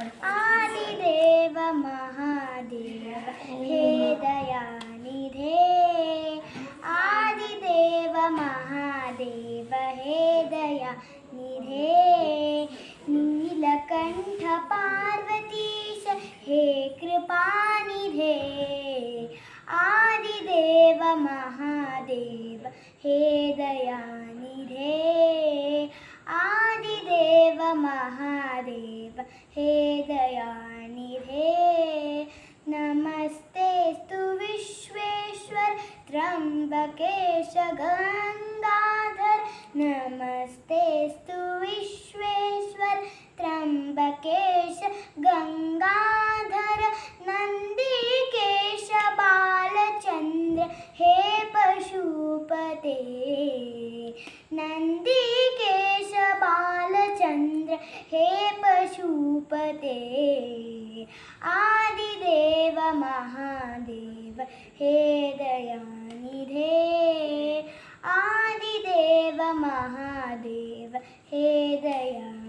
आदिदेव Mahadev, हे दयानिधे। आदिदेव Mahadev, हे दयानिधे। Neelkanth पार्वतीश, हे कृपानिधे। आदिदेव Mahadev, हे दयानिधे। आदिदेव Mahadev. हे। दयानिधे नमस्तेस्तु Vishweshwar त्र्यम्बकेश Gangadhar नमस्तेस्तु Vishweshwar त्र्यम्बकेश Gangadhar नन्दिकेश Balchandra हे पशुपते। Balchandra हे पशुपते आदिदेव Mahadev हे दयानिधे आदिदेव Mahadev हे दया